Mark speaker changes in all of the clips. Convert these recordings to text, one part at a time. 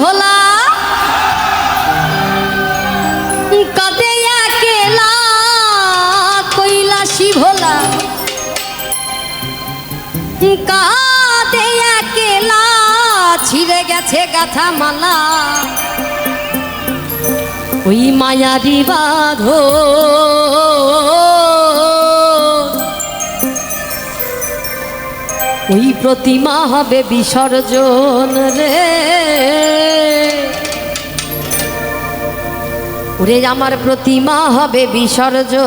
Speaker 1: ভোলা। কাঁদে একেলা কৈলাসী ভোলা। কাঁদে একেলা ছিঁড়ে গেছে গাথা মালা ওই মায়ারি বাঁধো ওই প্রতিমা হবে বিসর্জন রে। ওরে আমার প্রতিমা হবে বিসর্জন।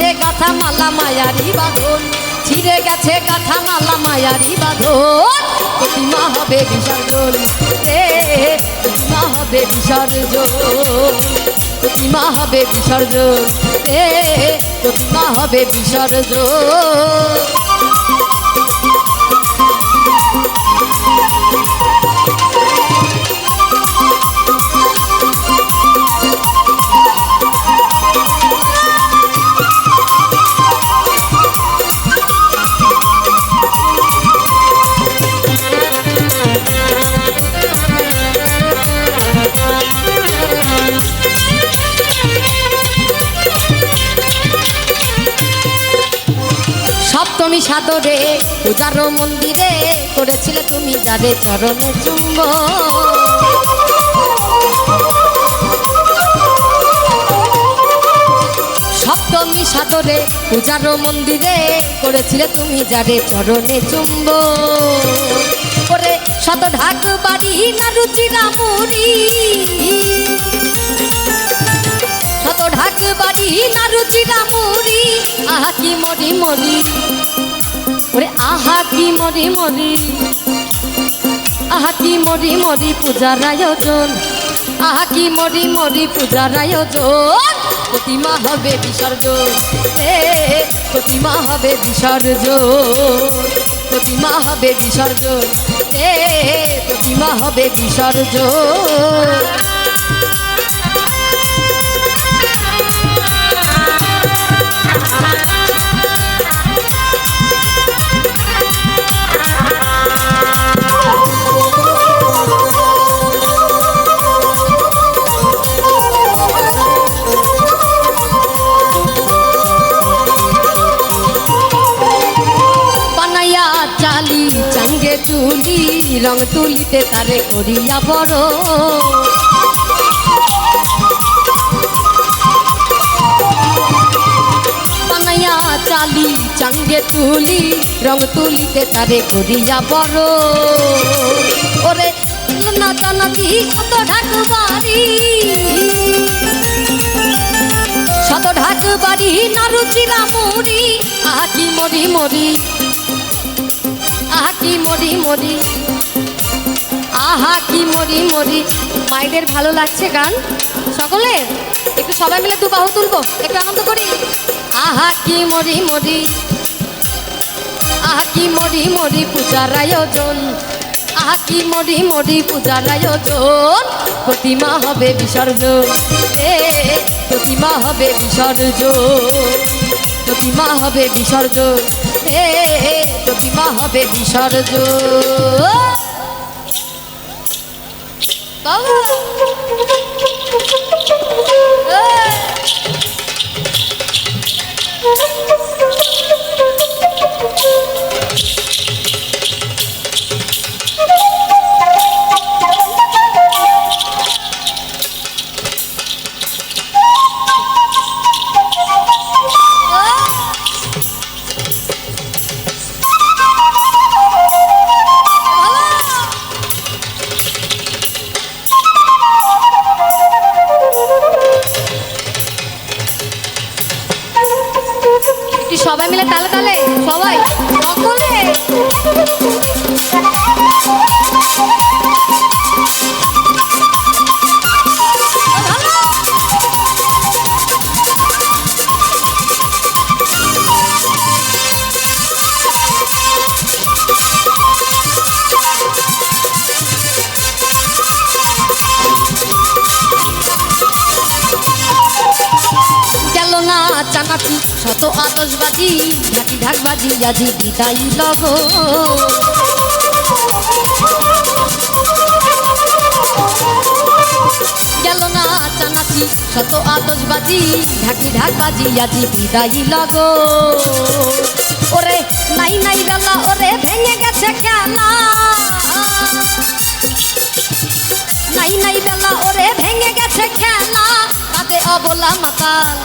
Speaker 1: গেছে গাথা মালা মায়ারি বাঁধন। ছিঁড়ে গেছে গাথা মালা মায়ারি বাঁধন। প্রতিমা হবে বিসর্জন রে প্রতিমা হবে বিসর্জন প্রতিমা হবে বিসর্জন রে প্রতিমা হবে বিসর্জন সাদরে পূজার মন্দিরে করেছিলে তুমি যারে চরণে চুম্ব। সপ্তমী সাদরে পূজার মন্দিরে করেছিলে তুমি যারে চরণে চুম্ব। করে শত ঢাক বাড়ি না রুচিরা মুড়ি শত ঢাক বাড়ি না রুচিরা মুড়ি আহা কি মরি মরি। ওরে আহা কি মরি মরি, আহা কি মরি মরি পূজার আয়োজন আহা কি মরি মরি পূজার আয়োজন প্রতিমা হবে বিসর্জন, এ, প্রতিমা হবে বিসর্জন, প্রতিমা হবে বিসর্জন, এ, প্রতিমা হবে বিসর্জন। চাঙ্গে চুলি রং তুলিতে তারে করিয়া বড়। চালি, চাঙ্গে তুলি, রং তুলিতে তারে করিয়া বড়। ওরে নাচা নাচি কত ঢাক বাড়ি। শত ঢাক বাড়ি নারুচিরা মুড়ি, আকি মরি মরি আহা কি মরি মরি। আহা কি মরি মরি। মায়েদের ভালো লাগছে গান? সকলের একটু সবাই মিলে দু বাহু তুলবো, একটু আনন্দ করি। আহা কি মরি মরি। আহা কি মরি মরি পূজার আয়োজন। আহা কি মরি মরি পূজার আয়োজন। প্রতিমা হবে বিসর্জন। এ, প্রতিমা হবে বিসর্জন। প্রতিমা হবে বিসর্জন। এ প্রতিমা হবে বিসর্জন বাবা! তালে তালে তালে সবাই সকলে। চানাচি শত আতসবাজি ঢাকি ঢাকবাজি, আজি বিদায় লগ গেল না চানাচি, শত আতসবাজি ঢাকি ঢাকবাজি, আজি বিদায় লগ ওরে, নাই নাই বেলা, ওরে ভেঙে গেছে খেলা। নাই নাই বেলা, ওরে ভেঙে গেছে খেলা। কাঁদে অবলা মাতাল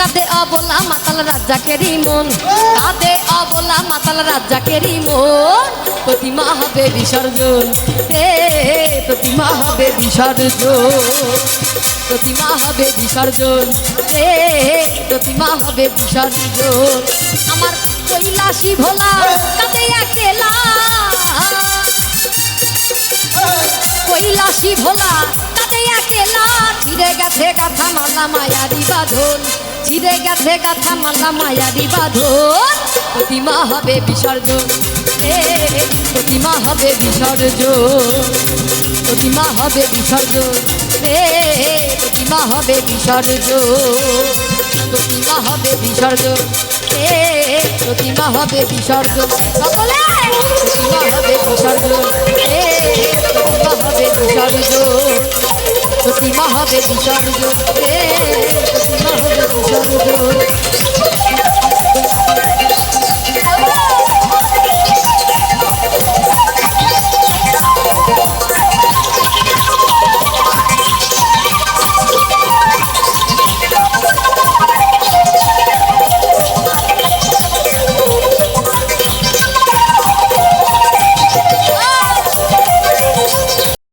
Speaker 1: কাঁদে অবলা মাতাল রাজ্জাকেরই মন। কাঁদে অবলা মাতাল রাজ্জাকেরই মন। প্রতিমা হবে বিসর্জন। রে প্রতিমা হবে বিসর্জন। প্রতিমা হবে বিসর্জন। রে প্রতিমা হবে বিসর্জন। আমার কৈলাসী ভোলা কাঁদে একেলা। কৈলাসী ভোলা তাতে একেলা। ছিঁড়ে গেছে গাথা মালা মায়ারি বাঁধন। ছিঁড়ে গেছে গাথা মালা মায়ারি বাঁধন। প্রতিমা হবে বিসর্জন। প্রতিমা হবে বিসর্জন। প্রতিমা হবে বিসর্জন। এ, প্রতিমা হবে বিসর্জন। প্রতিমা হবে বিসর্জন। এ, প্রতিমা হবে বিসর্জন। সকলে! প্রতিমা হবে বিসর্জন। এ, প্রতিমা হবে বিসর্জন। প্রতিমা হবে বিসর্জন। এ, প্রতিমা বিসর্জন